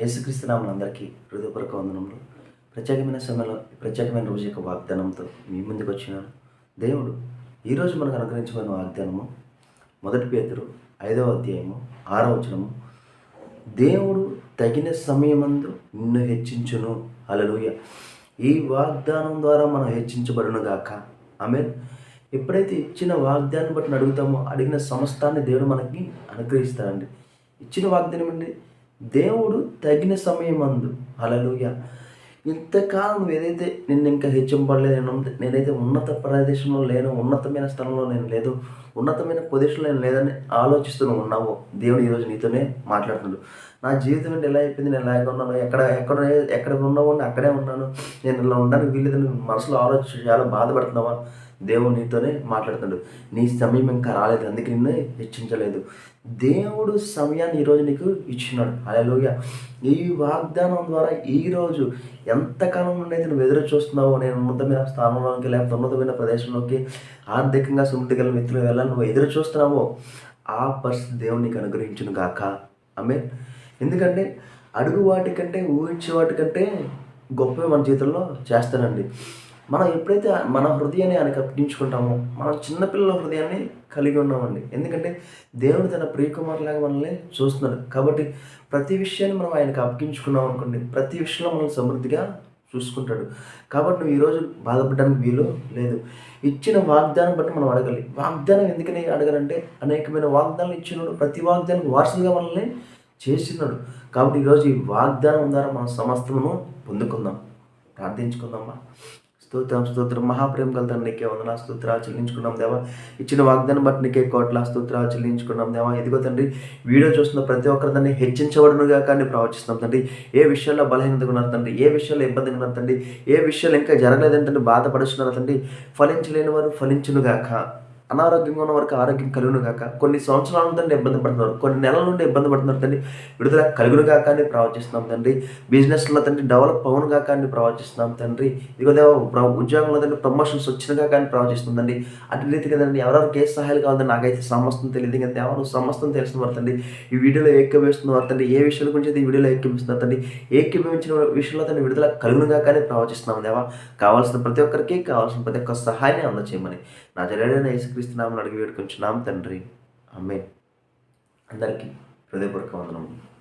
యేసుక్రీస్తు నామం అందరికీ హృదయపూర్వక వందనంలో ప్రత్యేకమైన సమయంలో ప్రత్యేకమైన రోజు యొక్క వాగ్దానంతో మీ ముందుకు వచ్చినాను. దేవుడు ఈరోజు మనకు అనుగ్రహించబడిన వాగ్దానము మొదటి పేతురు ఐదవ అధ్యాయము ఆరవ వచనము. దేవుడు తగిన సమయమందు నిన్ను హెచ్చించును. అలలుయ ఈ వాగ్దానం ద్వారా మనం హెచ్చించబడును గాక. ఆమె ఎప్పుడైతే ఇచ్చిన వాగ్దానం బట్టి అడుగుతామో అడిగిన సమస్తాన్ని దేవుడు మనకి అనుగ్రహిస్తారండి ఇచ్చిన వాగ్దానం అండి దేవుడు తగిన సమయమందు. అలలుయ ఇంతకాలం నువ్వు ఏదైతే నిన్ను ఇంకా హెచ్చింపడలేదు నేను నేనైతే ఉన్నత ప్రదేశంలో లేను ఉన్నతమైన స్థలంలో నేను లేదు ఉన్నతమైన పొజిషన్లో నేను లేదని ఆలోచిస్తూ నువ్వు ఉన్నావు. దేవుడు ఈరోజు నీతోనే మాట్లాడుతున్నాడు. నా జీవితం అంటే ఎలా అయిపోయింది? నేను ఎలాగ ఉన్నాను? ఎక్కడ ఎక్కడ ఎక్కడ ఉన్నావు? అని అక్కడే ఉన్నాను. నేను ఇలా ఉండడానికి వీళ్ళది మనసులో ఆలోచించి చాలా బాధపడుతున్నావా? దేవుడు నీతోనే మాట్లాడుతున్నాడు నీ సమయం ఇంకా రాలేదు అందుకే నిన్ను హెచ్చించలేదు. దేవుడు సమయాన్ని ఈరోజు నీకు ఇచ్చినాడు. అలలోయ ఈ వాగ్దానం ద్వారా ఈరోజు ఎంతకాలం నుండి అయితే నువ్వు ఎదురు చూస్తున్నావో నేను ఉన్నతమైన స్థానంలోకి లేకపోతే ఉన్నతమైన ప్రదేశంలోకి ఆర్థికంగా సుమృతి గల మిత్రులు వెళ్ళాలి నువ్వు ఎదురు చూస్తున్నావో ఆ పరిస్థితి దేవుడు నీకు అనుగ్రహించును గాక. ఆమె ఎందుకంటే అడుగు వాటికంటే ఊహించే వాటికంటే గొప్పవి మన జీవితంలో చేస్తానండి. మనం ఎప్పుడైతే మన హృదయాన్ని ఆయనకు అప్పగించుకుంటామో మనం చిన్నపిల్లల హృదయాన్ని కలిగి ఉన్నామండి. ఎందుకంటే దేవుడు తన ప్రియకుమారులాగా మనల్ని చూస్తున్నాడు. కాబట్టి ప్రతి విషయాన్ని మనం ఆయనకు అప్పగించుకున్నాం అనుకోండి ప్రతి విషయంలో మనల్ని సమృద్ధిగా చూసుకుంటాడు. కాబట్టి నువ్వు ఈరోజు బాధపడడానికి వీలు లేదు. ఇచ్చిన వాగ్దానం బట్టి మనం అడగాలి. వాగ్దానం ఎందుకని అడగాలంటే అనేకమైన వాగ్దానాలు ఇచ్చినాడు ప్రతి వాగ్దానం వారసులుగా మనల్ని చేస్తున్నాడు. కాబట్టి ఈరోజు ఈ వాగ్దానం ద్వారా మనం సమస్తమును పొందుకుందాం. ప్రార్థించుకుందామా? స్తోత్రం స్తోత్రం. మహాప్రేమ కల నీకే వందన స్తోత్రాలు చెల్లించుకున్నాం దేవా. ఇచ్చిన వాగ్దానం బట్టి నీకే కోట్ల స్తోత్రాలు చెల్లించుకున్నాం దేవా. ఇదిగో తండ్రి వీడియో చూస్తున్న ప్రతి ఒక్కరు తండ్రి హెచ్చించబడునుగా కానీ ప్రవచిస్తున్నాం తండ్రి. ఏ విషయాల్లో బలహీనతగా ఉన్నారు తండ్రి? ఏ విషయాల్లో ఇబ్బందిగా ఉన్నారు తండ్రి? ఏ విషయాలు ఇంకా జరగలేదని తండ్రి బాధపడుతున్నారు తండ్రి? ఫలించలేని వారు ఫలించునుగాక. అనారోగ్యంగా ఉన్న వారికి ఆరోగ్యం కలుగును కాక కొన్ని సంవత్సరాల నుండి ఇబ్బంది పడుతున్నారు. కొన్ని నెలల నుండి ఇబ్బంది పడుతున్నారు తండ్రి విడుదల కలుగును కాక అని ప్రవచిస్తున్నాం తండ్రి. బిజినెస్లో తండ్రి డెవలప్ అవును కాక అని ప్రవచిస్తున్నాం తండ్రి. ఇదిగోదే ప్ర- ఉద్యోగంలో తండ్రి ప్రమోషన్స్ వచ్చిన కాక అని ప్రవచిస్తుందండి అటు రీతి కదండి ఎవరెవరికి ఏ సహాయాలు కావాలని నాకైతే సమస్తం తెలియదు. కదా ఎవరు సమస్తం తెలిసిన వారు తండ్రి. ఈ వీడియోలో ఏకీభవిస్తున్న వారు తండ్రి. ఏ విషయాల గురించి అయితే ఈ వీడియోలో ఏకీభవిస్తున్నారు తండ్రి. ఏకీభవించిన విషయంలో తండ్రి విడుదల కలుగును కాక అని ప్రవచిస్తున్నాం దేవా. కావాల్సిన ప్రతి ఒక్కరికి కావాల్సిన ప్రతి ఒక్క సహాయాన్ని అందచేయమని నా జరైన క్రీస్తునామని అడిగి వేడుకొంచున్నాం తండ్రి. అమ్మే అందరికీ హృదయపూర్వక వందనములు.